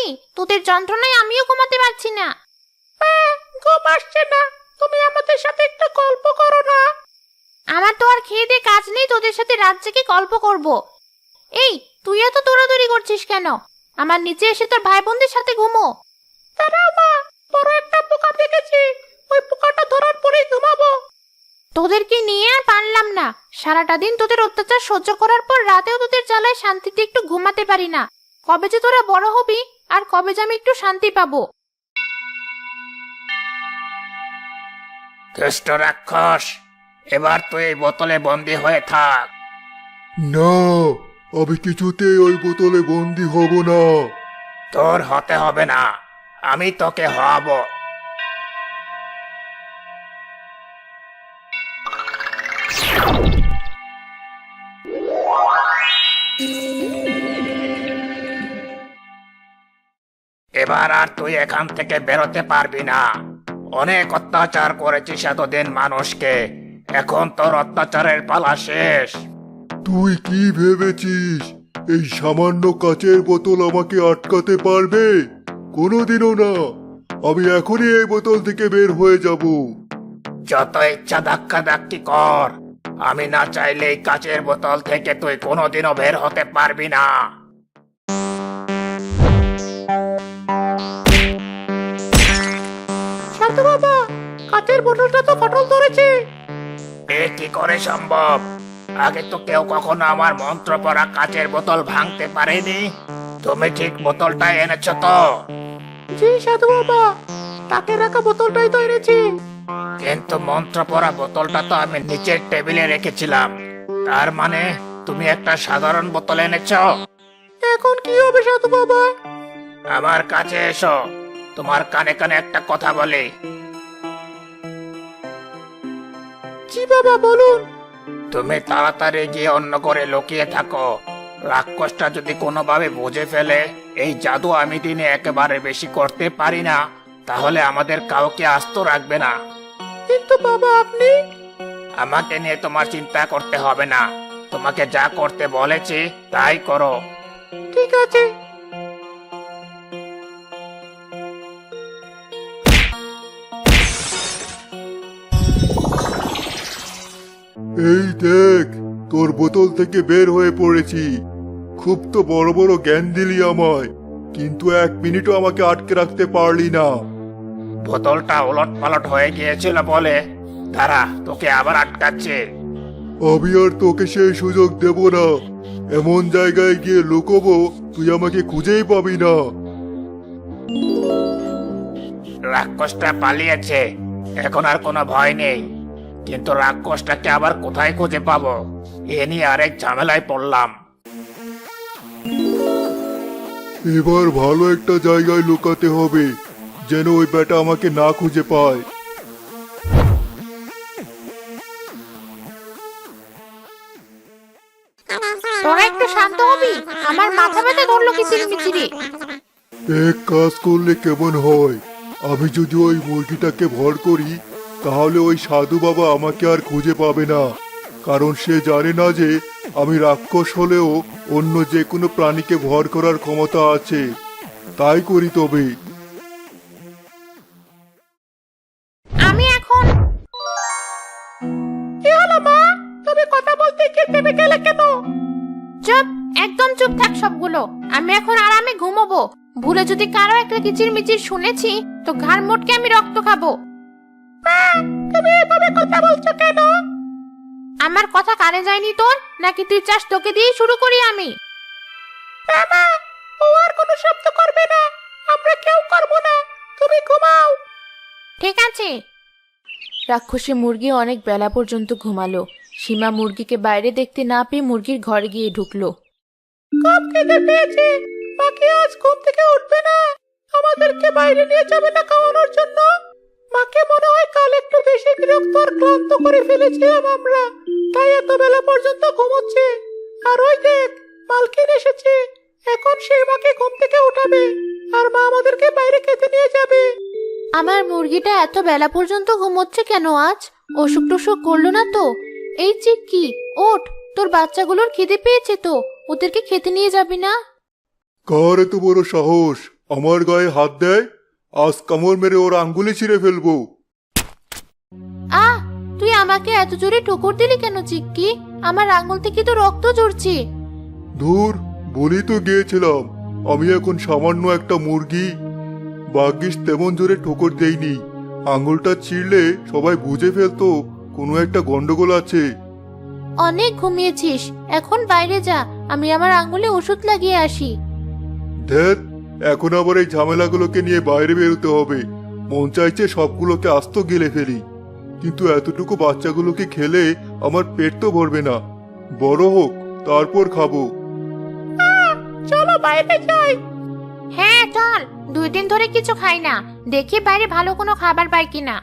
আমি তোদের যন্ত্রণায় আমিও ঘুমাতে পারছি না। ঘুম আসছে না। তুমি আমাদের সাথে একটু গল্প করো না। আমার তো আর খেয়ে দিয়ে কাজ নেই তোদের সাথে রাত জেগে গল্প করব। এই তুই এত দৌড়াদৌড়ি করছিস কেন? আমার নিচে এসে তোর ভাই বোনদের সাথে ঘুমো। তারা মা বড় একটা পোকা দেখেছি। ওই পোকাটা ধরার পরেই ঘুমাবো। তোদেরকে নিয়ে আর পারলাম না। সারাটা দিন তোদের অত্যাচার সহ্য করার পর রাতেও তোদের জ্বালায় শান্তিতে একটু ঘুমাতে পারি না। কবে যে তোরা বড় হবি আর কবে যে আমি একটু শান্তি পাবো? দুষ্ট রাক্ষস এবার তুই এই বোতলে বন্দি হয়ে থাক। না আমি কিছুতেই ওই বোতলে বন্দি হব না। তোর হতে হবে না আমি তোকে হওয়াবো এবার আর তুই এখান থেকে বেরোতে পারবি না। অনেক অত্যাচার করেছিস এতদিন মানুষকে। এখন তোর অত্যাচারের পালা শেষ। তুই কি ভেবেছিস? এই সামান্য কাচের বোতল আমাকে আটকাতে পারবে? কোনোদিনও না। আমি এখনই এই বোতল থেকে বের হয়ে যাব। যত ইচ্ছা ধাক্কা ধাক্কি কর। আমি না চাইলে এই কাচের বোতল থেকে তুই কোনোদিনও বের হতে পারবি না। শান্ত বাবা কাচের বোতলটা তো ফটল ধরেছে। এ কি করে সম্ভব? আগে তো কেউ কখনো আমার মন্ত্র পড়া কাচের বোতল ভাঙতে পারেনি। তুমি ঠিক বোতলটা এনেছো তো। জি সাধু বাবা তাকে রাখা বোতলটাই তো এনেছি। কিন্তু মন্ত্র পড়া বোতলটা তো আমি নিচের টেবিলে রেখেছিলাম। তার মানে তুমি একটা সাধারণ বোতল এনেছো? এখন কি হবে সাধু বাবা? আমার কাছে এসো। তোমার কানে কানে একটা কথা বলে। জি বাবা বলুন। তুমি তাড়াতাড়ি গিয়ে অন্য করে লুকিয়ে থাকো। রাক্ষসটা যদি কোনোভাবে বুঝে ফেলে এই জাদু আমি দিনে একেবারে বেশি করতে পারি না তাহলে আমাদের কাউকে আস্ত রাখবে না। কিন্তু বাবা আপনি? আমাকে নিয়ে তোমার চিন্তা করতে হবে না। তোমাকে যা করতে বলেছি তাই করো। ঠিক আছে। এই দেখ তোর বোতল থেকে বের হয়ে পড়েছি। খুব তো বড় বড় জ্ঞান দিলি আমায় কিন্তু এক মিনিটও আমাকে আটকে রাখতে পারলি না। বোতলটা ওলট পালট হয়ে গিয়েছিল বলে তারা তোকে আবার আটকাচ্ছে। আমি আর তোকে সেই সুযোগ দেব না। এমন জায়গায় গিয়ে লুকোবো তুই আমাকে খুঁজেই পাবি না। রাক্ষসটা পালিয়েছে এখন আর কোনো ভয় নেই। কিন্তু রাক্ষসটাকে আবার কোথায় খুঁজে পাবো? এ নিয়ে আরেক ঝামেলায় পড়লাম। এবার ভালো একটা জায়গায় লুকাতে হবে যেন ওই বেটা আমাকে না খুঁজে পায়। তোরা একটু শান্ত হবি আমার মাথা ব্যথা ধরলো কিচির এক কাজ করলে কেমন হয়? আমি যদি ওই মুরগিটাকে ভর করি তাহলে ওই সাধু বাবা আমাকে আর খুঁজে পাবে না। কারণ সে জানে না যে আমি রাক্ষস হলেও অন্য যে কোনো প্রাণীকে ভর করার ক্ষমতা আছে। তাই করি তবে। আমি এখন কি হলো মা? তুমি কথা বলতে গিয়ে থেমে গেলে কেন? চুপ একদম চুপ থাক সবগুলো। আমি এখন আরামে ঘুমোবো। ভুলে যদি কারও একটা কিচির মিচির শুনেছি তো ঘাড় মোটকে আমি রক্ত খাব। তুমি এভাবে কথা বলছো কেন? আমার কথা কানে যায়নি তোর? নাকি তুই চাস তোকে দিয়ে শুরু করি আমি? বাবা ও আর কোনো শব্দ করবে না। আমরা কেউ করব না। তুমি ঘুমাও। ঠিক আছে। রাক্ষসী মুরগি অনেক বেলা পর্যন্ত ঘুমালো। সীমা মুরগিকে বাইরে দেখতে না পেয়ে মুরগির ঘরে গিয়ে ঢুকলো। খুব খেতে পেয়েছে। বাকি আজ ঘুম থেকে উঠবে না। আমাদেরকে বাইরে নিয়ে যাবে না খাওয়ানোর জন্য। মাকে মনে হয় কাল একটু বেশি বিরক্ত আর ক্লান্ত করে ফেলেছিলাম আমরা। তাই এত বেলা পর্যন্ত ঘুমোচ্ছে। আর ওই দেখ মালকিন এসেছে। এখন সে মাকে ঘুম থেকে উঠাবে আর মা আমাদেরকে বাইরে খেতে নিয়ে যাবে। আমার মুরগিটা এত বেলা পর্যন্ত ঘুমোচ্ছে কেন আজ? অসুখ টসুখ করল না তো? এই চিক্কি ওঠ তোর বাচ্চাগুলোর খিদে পেয়েছে তো? ওদেরকে খেতে নিয়ে যাবি না? কার এত বড় সাহস? আমার গায়ে হাত দেয়? আজ কামড় মেরে ওর আঙ্গুলি ছিঁড়ে ফেলব। আহ তুই আমাকে এত জোরে ঠোকর দিলি কেন চিক্কি? আমার আঙুল থেকে তো রক্ত ঝরছে। ধুর বলি তো গিয়েছিলাম আমি এখন সামান্য একটা মুরগি। বাগ্যিস তেমন জোরে ঠোকর দেইনি। আঙুলটা ছিঁড়লে সবাই বুঝে ফেলতো কোনো একটা গন্ডগোল আছে। অনেক ঘুমিয়েছিস এখন বাইরে যা আমি আমার আঙ্গুলে ওষুধ লাগিয়ে আসি। ধ্যাত এখন আবার এই ঝামেলাগুলোকে নিয়ে বাইরে বেরোতে হবে। মন চাইছে সবগুলোকে আস্ত গেলে ফেলি। কিন্তু এতটুকু বাচ্চাগুলোকে খেলে আমার পেট তো ভরবে না। বড় হোক, তারপর খাব। চলো বাইরে যাই। হ্যাঁ চল। দুই দিন ধরে কিছু খাই না। দেখি বাইরে ভালো কোনো খাবার পাই কিনা।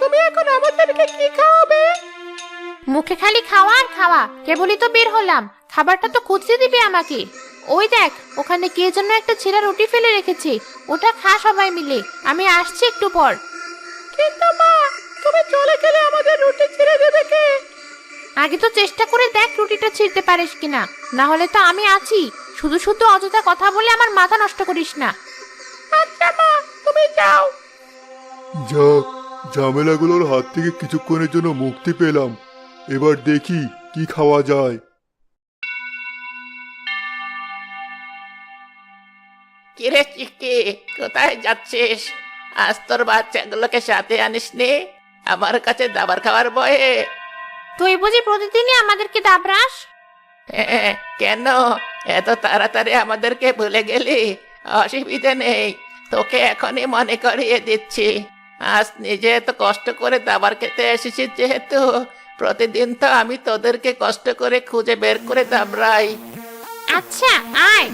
তুমি এখন আমাদেরকে কি মুখে খালি খাওয়া আর খাওয়া। কেবলই তো বের হলাম। খাবারটা তো খুঁজতে দিবে আমাকে। ওই দেখ ওখানে কে জন্য একটা ছেঁড়া রুটি ফেলে রেখেছে। ওটা খা সবাই মিলে। আমি আসছি একটু পর। কিন্তু মা তুমি চলে গেলে আমাদের রুটি ছিঁড়ে দেবে কে? আগে তো চেষ্টা করে দেখ রুটিটা ছিঁড়তে পারিস কিনা। না হলে তো আমি আছি। শুধু শুধু অযথা কথা বলে আমার মাথা নষ্ট করিস না। আচ্ছা মা তুমি যাও। যাক ঝামেলাগুলোর হাত থেকে কিছুক্ষণের জন্য মুক্তি পেলাম। এবার দেখি কি খাওয়া যায়। কিরে চিকি কোথায় যাচ্ছিস? আজ তোর বাচ্চাগুলোকে সাথে আনিস নি আমার কাছে দাবার খাওয়ার বয়ে তুই বুঝি প্রতিদিনই আমাদেরকে দাবরাস হ্যাঁ, কেন? এত তাড়াতাড়ি আমাদেরকে ভুলে গেলি? অসুবিধে নেই। তোকে এখনই মনে করিয়ে দিচ্ছি। আজ নিজে এত কষ্ট করে দাবার খেতে এসেছিস যেহেতু। প্রতিদিন তো আমি তোদেরকে কষ্ট করে খুঁজে বের করে দাবরাই আচ্ছা আয়।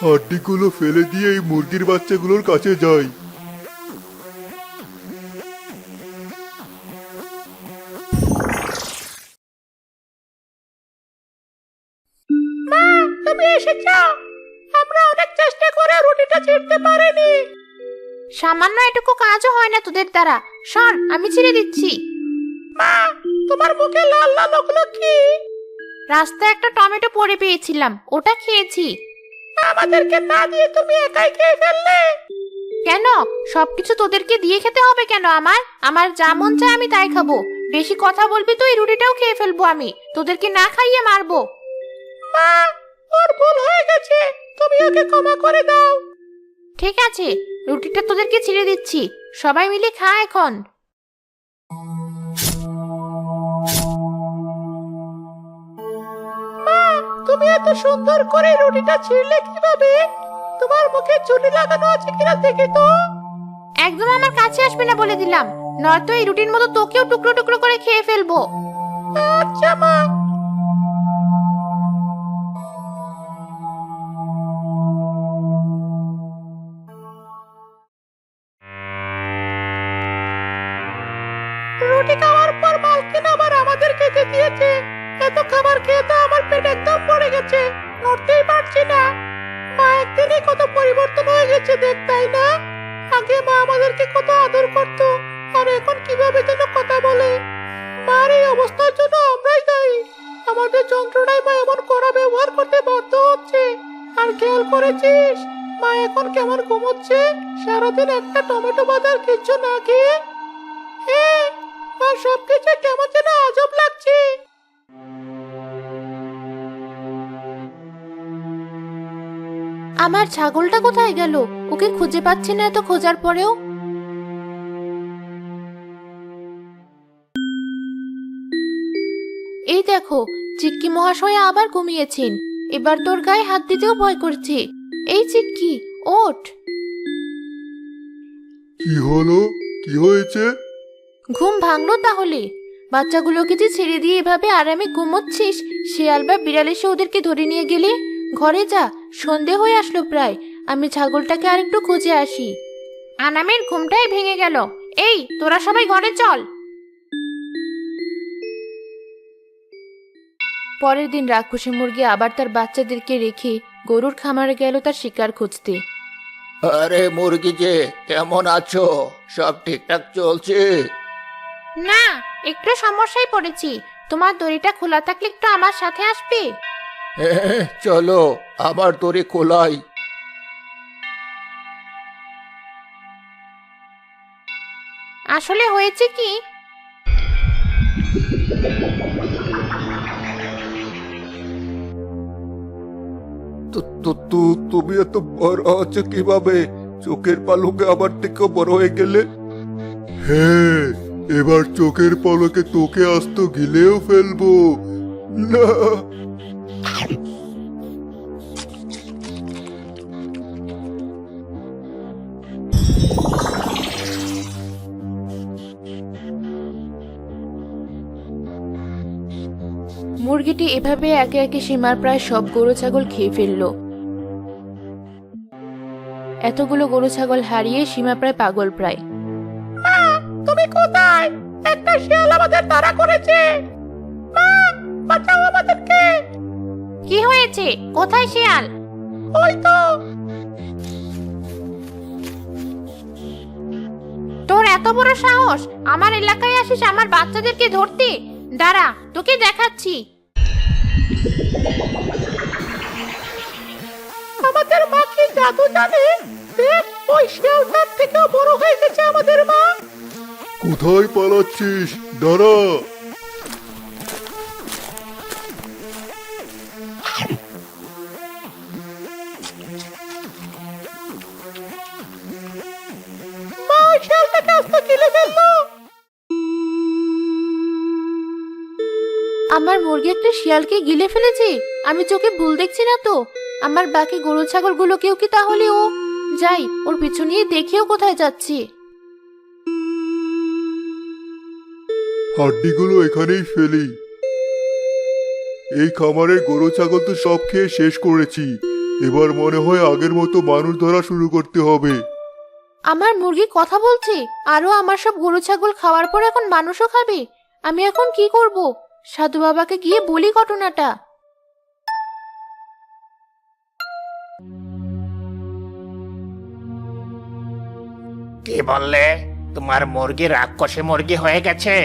হাড্ডিগুলো ফেলে দিয়ে এই মুরগির বাচ্চাগুলোর কাছে যাই। হয় না তোদের দ্বারা? সর আমি ছিঁড়ে দিচ্ছি। মা তোমার মুখে লাল লাল ওগুলো কি? রাস্তায় একটা টমেটো পড়ে পেয়েছিলাম ওটা খেয়েছি। আমাদেরকে না দিয়ে তুমি একাই খেয়ে ফেললে? কেন? সবকিছু তোদেরকে দিয়ে খেতে হবে কেন আমার আমার যা মন চায় আমি তাই খাব। বেশি কথা বলবি তো এই রুটিটাও খেয়ে ফেলব আমি। তোদেরকে না খাইয়ে মারবো। মা ওর ভুল হয়ে গেছে। তুমি ওকে ক্ষমা করে দাও। ঠিক আছে রুটিটা তোদেরকে ছিঁড়ে দিচ্ছি। সবাই মিলে খা এখন। তুমি এত সুন্দর করে রুটিটা ছিঁড়লে কীভাবে? তোমার মুখে চুলি লাগানো আছে কিনা দেখি তো। একদম আমার কাছে আসবে না বলে দিলাম। নয়তো এই রুটির মতো তোকেও টুকরো টুকরো করে খেয়ে ফেলব। আচ্ছা মা। পর মালকিন আবার আমাদের খেতে দিয়েছে। এত খাবার খেয়ে তো আমার পেট একদম পড়ে গেছে। নড়তেই পারছি না। মা একদিনে কত পরিবর্তন হয়ে গেছে দেখ, তাই না? আগে মা আমাদেরকে কত আদর করত, আর এখন কীভাবে যেন কথা বলে। মার এই অবস্থার জন্য আমরাই দায়ী। আমাদের যন্ত্রণায় মা এমন কড়া ব্যবহার করতে বাধ্য হচ্ছে। আর খেয়াল করেছিস? মা এখন কেমন ঘুমোচ্ছে? সারাদিন একটা টমেটো বাজার কিচ্ছু না খেয়ে সবকিছু কেমন যেন আজব লাগছে। আমার ছাগলটা কোথায় গেল? ওকে খুঁজে পাচ্ছি না এত খোঁজার পরেও। এই দেখো চিক্কি মহাশয় আবার ঘুমিয়েছেন। এবার তোর গায়ে হাত দিতেও ভয় করছে। এই চিক্কি ওঠ। কি হলো? কি হয়েছে? ঘুম ভাঙলো তাহলে? বাচ্চাগুলোকে যে ছেড়ে দিয়ে এভাবে আরামে ঘুমোচ্ছিস, শেয়াল বা বিড়াল এসে ওদেরকে ধরে নিয়ে গেলে? ঘরে যা, সন্ধে হয়ে আসলো প্রায়। আমি ছাগলটাকে আরেকটু খুঁজে আসি। আনামের ঘুমটাই ভেঙে গেল। এই, তোরা সবাই ঘরে চল। পরের দিন রাক্ষসী মুরগি আবার তার বাচ্চাদেরকে রেখে গরুর খামারে গেল তার শিকার খুঁজতে। আরে মুরগি যে, কেমন আছো? সব ঠিকঠাক চলছে? না একটু সমস্যায় পড়েছি। তোমার দড়িটা খোলা থাকলে একটু আমার সাথে আসবে? হ্যাঁ চলো আমার দড়ি খোলাই। আসলে হয়েছে কি? তুমি এত বড় হচ্ছে কীভাবে? চোখের পালকে আবার থেকেও বড় হয়ে গেলে? হ্যাঁ এবার চোখের পলকে তোকে আস্ত গিলেও ফেলব। না। মুরগিটি এভাবে একে একে সীমার প্রায় সব গরু ছাগল খেয়ে ফেলল। এতগুলো গরু ছাগল হারিয়ে সীমা প্রায় পাগল প্রায়। কোথায় একটা শিয়াল আমাদের তাড়া করেছে। মা বাঁচাও আমাদেরকে। কি হয়েছে? কোথায় শিয়াল? ওই তো। তোর এত বড় সাহস? আমার এলাকায় আসিস আমার বাচ্চাদেরকে ধরতে? দাঁড়া তোকে দেখাচ্ছি। আমাদের মা কি জাদু জানে? দেখ ওই শিয়ালটার বড় হয়ে গেছে আমাদের মা। কোথায় পালাচ্ছিস? দাঁড়া। আমার মুরগি একটা শিয়ালকে গিলে ফেলেছে। আমি চোখে ভুল দেখছি না তো। আমার বাকি গরু ছাগলগুলোকেও কি তাহলে ও যাই ওর পিছু নিয়ে দেখেও কোথায় যাচ্ছি। হাড্ডিগুলো এখানেই ফেলি। এই খামারের গরু ছাগল তো সব খেয়ে শেষ করেছি। এবার মনে হয় আগের মতো মানুষ ধরা শুরু করতে হবে। আমার মুরগি কথা বলছে? আরও আমার সব গরু ছাগল খাওয়ার পর এখন মানুষও খাবে? আমি এখন কি করব? সাধু বাবাকে গিয়ে বলি ঘটনাটা। কি বললে? তোমার মুরগি রাক্ষসে মুরগি হয়ে গেছে?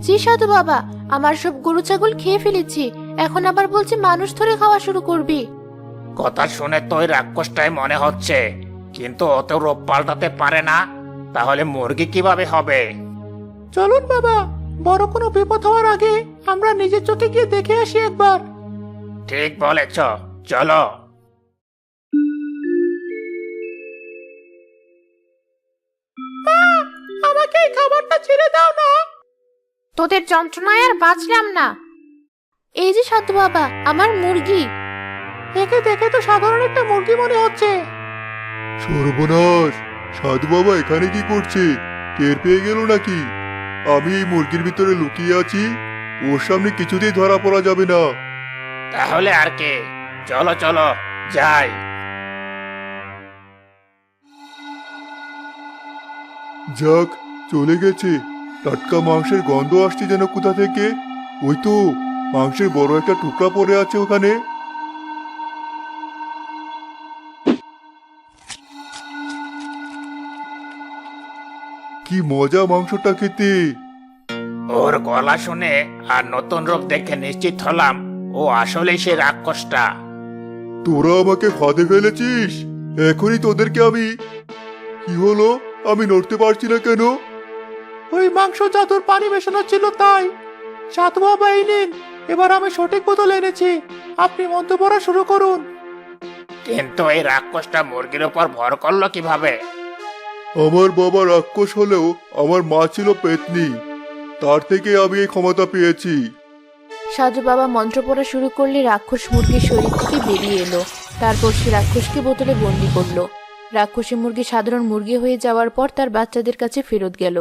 জি সাধু বাবা আমার সব গরু ছাগল খেয়ে ফেলেছি। এখন আবার বলছে মানুষ ধরে খাওয়া শুরু করবি। কথা শুনে তো ওই রাক্ষসটাই মনে হচ্ছে। কিন্তু অত রূপ পাল্টাতে পারে না। তাহলে মুরগি কীভাবে হবে? চলুন বাবা বড় কোনো বিপদ হওয়ার আগে আমরা নিজের চোখে গিয়ে দেখে আসি একবার। ঠিক বলেছ চলো। আমাকে এই খাবারটা ছেড়ে দাও না। তোদের যন্ত্রণায় আর বাঁচলাম না। এই যে সাধু বাবা আমার মুরগি। একে দেখে তো সাধারণ একটা মুরগি মনে হচ্ছে। সর্বনাশ! সাধু বাবা এখানে কি করছে? টের পেয়ে গেল নাকি? আমি এই মুরগির ভিতরে লুকিয়ে আছি। ওর সামনে কিছুতেই ধরা পড়া যাবে না। তাহলে আর কে? চলো চলো যাই। যাক চলে গেছে। টাটকা মাংসের গন্ধ আসছে যেন কোথা থেকে? ওই তো মাংসের বড় একটা টুকরা পড়ে আছে ওখানে। কি মজা মাংসটা খেতে। ওর গলা শুনে আর নতুন রূপ দেখে নিশ্চিত হলাম ও আসলেই সে রাক্ষসটা। তোরা আমাকে ফাঁদে ফেলেছিস? এখনই তোদেরকে আমি কি হলো? আমি নড়তে পারছি না কেন? ওই মাংস জাদুর পানি মেশানো ছিল তাই। সাধু বাবা এই নিন এবার আমি সঠিক বোতল এনেছি। আপনি মন্ত্র পড়া শুরু করুন। কিন্তু এই রাক্ষসটা মুরগির উপর ভর করল কীভাবে? আমার বাবা রাক্ষস হলেও আমার মা ছিল পেতনি। তার থেকে আমি এই ক্ষমতা পেয়েছি। সাধু বাবা মন্ত্র পড়া শুরু করলে রাক্ষস মুরগির শরীর থেকে বেরিয়ে এলো। তারপর সে রাক্ষসকে বোতলে বন্দি করল। রাক্ষসী মুরগি সাধারণ মুরগি হয়ে যাওয়ার পর তার বাচ্চাদের কাছে ফেরত গেল।